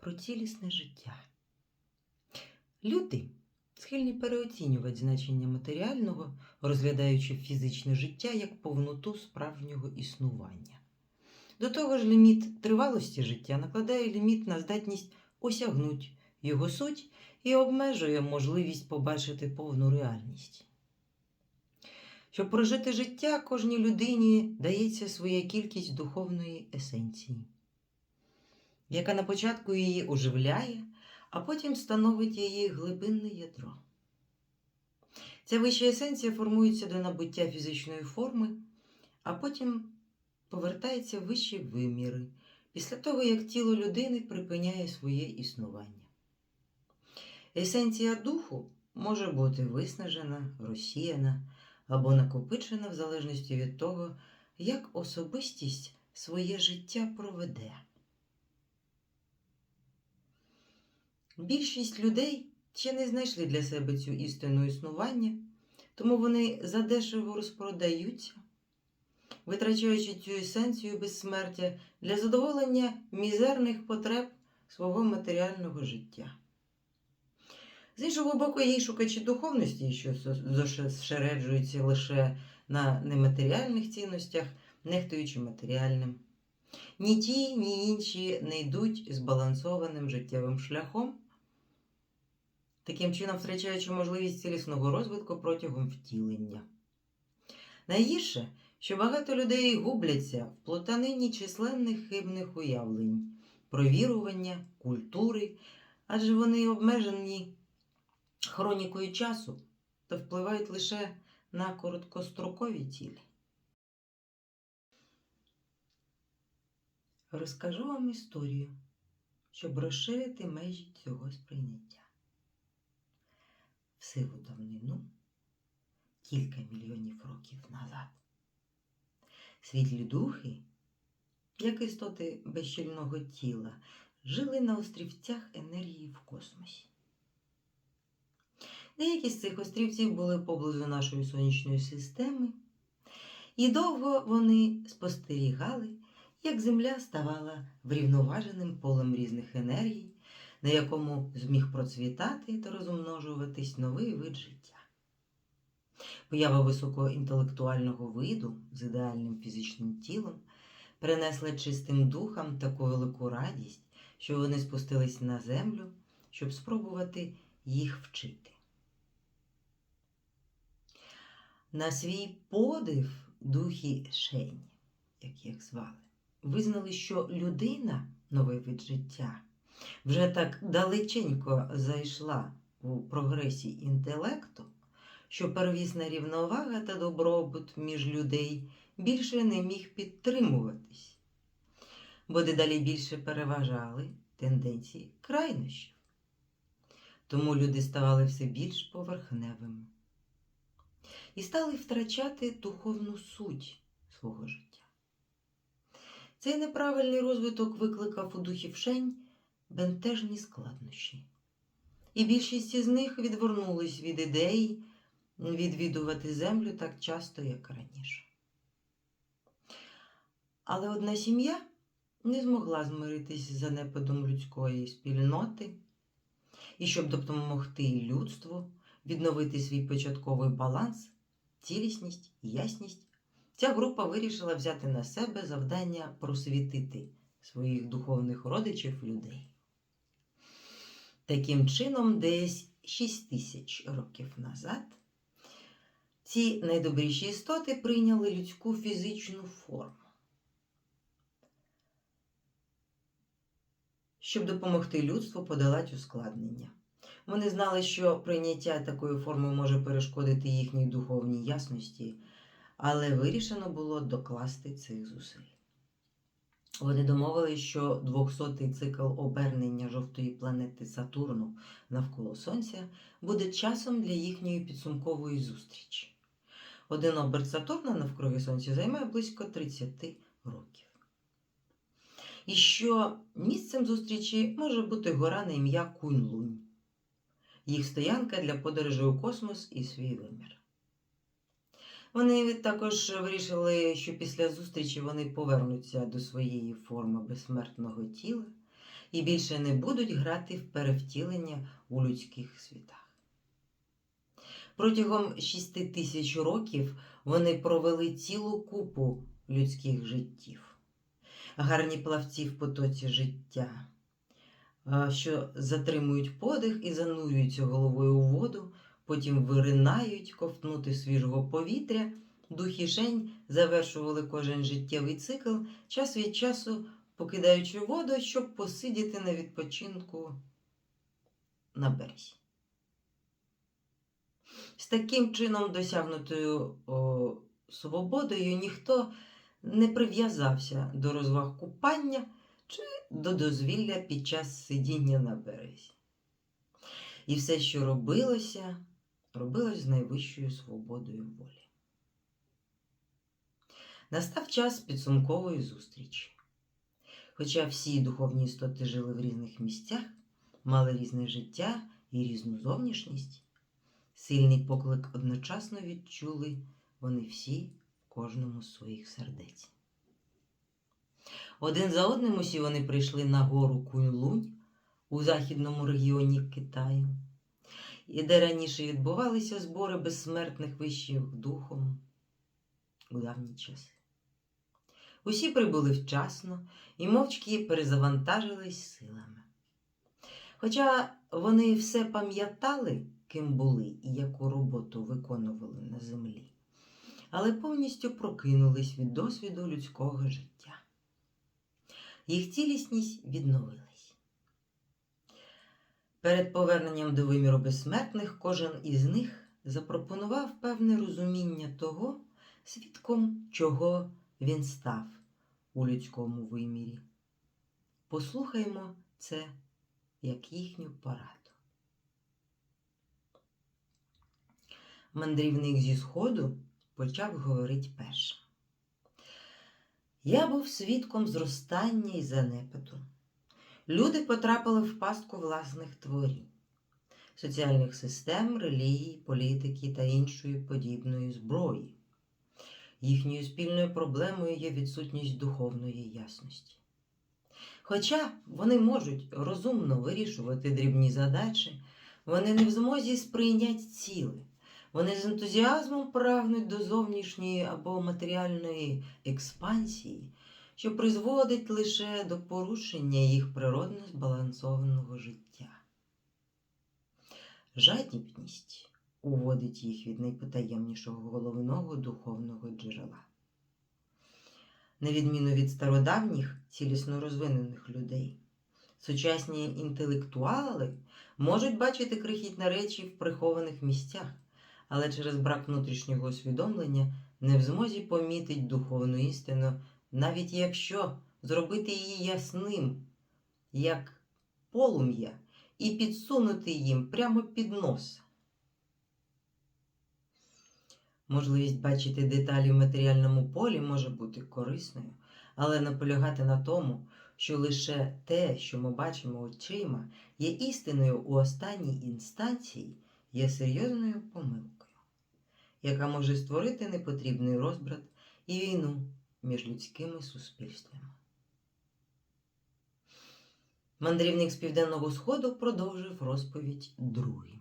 про цілісне життя. Люди схильні переоцінювати значення матеріального, розглядаючи фізичне життя як повноту справжнього існування. До того ж, ліміт тривалості життя накладає ліміт на здатність осягнути його суть і обмежує можливість побачити повну реальність. Щоб прожити життя, кожній людині дається своя кількість духовної есенції, яка на початку її оживляє, а потім становить її глибинне ядро. Ця вища есенція формується до набуття фізичної форми, а потім повертається в вищі виміри після того, як тіло людини припиняє своє існування. Есенція духу може бути виснажена, розсіяна або накопичена в залежності від того, як особистість своє життя проведе. Більшість людей ще не знайшли для себе цю істину існування, тому вони задешево розпродаються, витрачаючи цю есенцію безсмертя для задоволення мізерних потреб свого матеріального життя. З іншого боку, є шукачі духовності, що зосереджуються лише на нематеріальних цінностях, нехтуючи матеріальним. Ні ті, ні інші не йдуть збалансованим життєвим шляхом, таким чином втрачаючи можливість цілісного розвитку протягом втілення. Найгірше, що багато людей губляться в плутанині численних хибних уявлень, про вірування, культури, адже вони обмежені хронікою часу та впливають лише на короткострокові цілі. Розкажу вам історію, щоб розширити межі цього сприйняття. В сиву давнину, кілька мільйонів років назад, світлі духи, як істоти безщільного тіла, жили на острівцях енергії в космосі. Деякі з цих острівців були поблизу нашої сонячної системи, і довго вони спостерігали, як Земля ставала врівноваженим полем різних енергій, на якому зміг процвітати та розмножуватись новий вид життя. Поява високоінтелектуального виду з ідеальним фізичним тілом принесла чистим духам таку велику радість, що вони спустились на землю, щоб спробувати їх вчити. На свій подив духи Шень, як їх звали, визнали, що людина, новий вид життя, вже так далеченько зайшла у прогресі інтелекту, що первісна рівновага та добробут між людей більше не міг підтримуватись, бо дедалі більше переважали тенденції крайнощів. Тому люди ставали все більш поверхневими і стали втрачати духовну суть свого життя. Цей неправильний розвиток викликав у духів шень бентежні складнощі, і більшість із них відвернулись від ідеї відвідувати землю так часто, як раніше. Але одна сім'я не змогла змиритись з занепадом людської спільноти, і щоб допомогти людству відновити свій початковий баланс, цілісність і ясність, ця група вирішила взяти на себе завдання просвітити своїх духовних родичів людей. Таким чином, десь 6 тисяч років назад ці найдобріші істоти прийняли людську фізичну форму. Щоб допомогти людству подолати ускладнення. Вони знали, що прийняття такої форми може перешкодити їхній духовній ясності, але вирішено було докласти цих зусиль. Вони домовились, що 200-й цикл обернення жовтої планети Сатурну навколо Сонця буде часом для їхньої підсумкової зустрічі. Один оберт Сатурна навкруги Сонця займає близько 30 років. І що місцем зустрічі може бути гора на ім'я Кунь-Лунь їх стоянка для подорожі у космос і свій вимір. Вони також вирішили, що після зустрічі вони повернуться до своєї форми безсмертного тіла і більше не будуть грати в перевтілення у людських світах. Протягом шісти тисяч років вони провели цілу купу людських життів, гарні плавці в потоці життя, що затримують подих і занурюються головою у воду, потім виринають ковтнути свіжого повітря, дух і жень завершували кожен життєвий цикл, час від часу покидаючи воду, щоб посидіти на відпочинку на березі. З таким чином досягнутою о, свободою ніхто не прив'язався до розваг купання чи до дозвілля під час сидіння на березі. І все, що робилося, робилось з найвищою свободою волі. Настав час підсумкової зустрічі. Хоча всі духовні істоти жили в різних місцях, мали різне життя і різну зовнішність, сильний поклик одночасно відчули вони всі в кожному з своїх сердець. Один за одним усі вони прийшли на гору Кунь-Лунь у західному регіоні Китаю, і де раніше відбувалися збори безсмертних вищих духом у давні часи. Усі прибули вчасно і мовчки перезавантажились силами. Хоча вони все пам'ятали, ким були і яку роботу виконували на землі, але повністю прокинулись від досвіду людського життя. Їх цілісність відновилась. Перед поверненням до виміру безсмертних кожен із них запропонував певне розуміння того, свідком чого він став у людському вимірі. Послухаймо це як їхню пораду. Мандрівник зі сходу почав говорити першим. Я був свідком зростання і занепаду. Люди потрапили в пастку власних творінь, соціальних систем, релігій, політики та іншої подібної зброї. Їхньою спільною проблемою є відсутність духовної ясності. Хоча вони можуть розумно вирішувати дрібні задачі, вони не в змозі сприйняти ціле. Вони з ентузіазмом прагнуть до зовнішньої або матеріальної експансії, що призводить лише до порушення їх природно збалансованого життя. Жадібність уводить їх від найпотаємнішого головного духовного джерела. На відміну від стародавніх цілісно розвинених людей, сучасні інтелектуали можуть бачити крихітні речі в прихованих місцях, але через брак внутрішнього усвідомлення не в змозі помітить духовну істину, навіть якщо зробити її ясним, як полум'я, і підсунути їм прямо під носа. Можливість бачити деталі в матеріальному полі може бути корисною, але наполягати на тому, що лише те, що ми бачимо очима, є істиною у останній інстанції, є серйозною помилкою, яка може створити непотрібний розбрат і війну між людськими суспільствами. Мандрівник з південного сходу продовжив розповідь другим.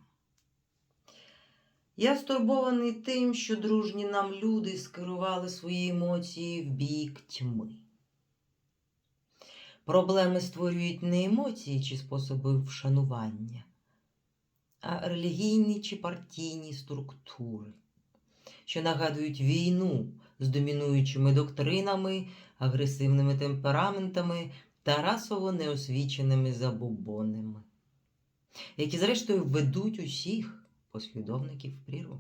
Я стурбований тим, що дружні нам люди скерували свої емоції в бік тьми. Проблеми створюють не емоції чи способи вшанування, а релігійні чи партійні структури, що нагадують війну з домінуючими доктринами, агресивними темпераментами та расово неосвіченими забобонами, які, зрештою, ведуть усіх послідовників в прірву.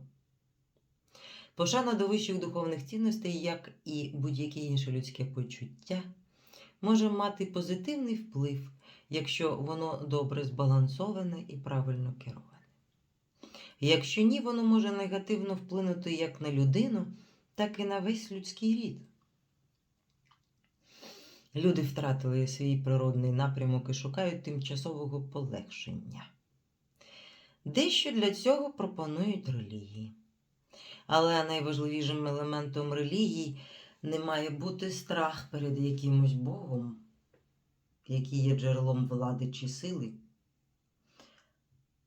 Пошана до вищих духовних цінностей, як і будь-яке інше людське почуття, може мати позитивний вплив, якщо воно добре збалансоване і правильно кероване. Якщо ні, воно може негативно вплинути як на людину, так і на весь людський рід. Люди втратили свій природний напрямок і шукають тимчасового полегшення. Дещо для цього пропонують релігії. Але найважливішим елементом релігій не має бути страх перед якимось Богом які є джерелом влади чи сили.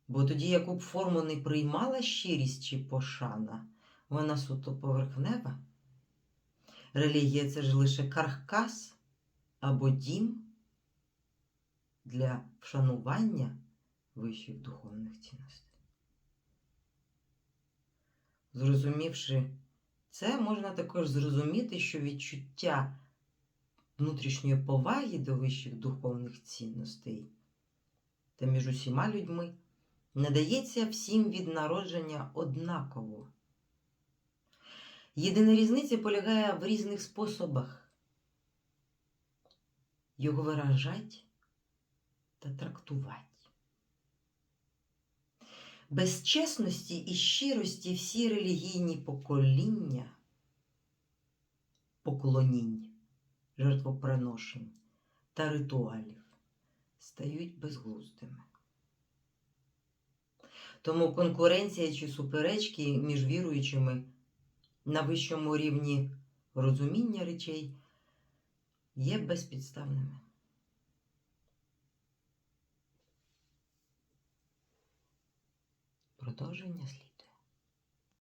Бо тоді, яку б форму не приймала щирість чи пошана, вона суто поверхнева. Релігія це ж лише каркас або дім для вшанування вищих духовних цінностей. Зрозумівши це, можна також зрозуміти, що відчуття внутрішньої поваги до вищих духовних цінностей та між усіма людьми надається всім від народження однаково. Єдина різниця полягає в різних способах його виражати та трактувати. Без чесності і щирості всі релігійні покоління, поклонінь, жертвоприношень та ритуалів стають безглуздими. Тому конкуренція чи суперечки між віруючими на вищому рівні розуміння речей є безпідставними. Продовження слід.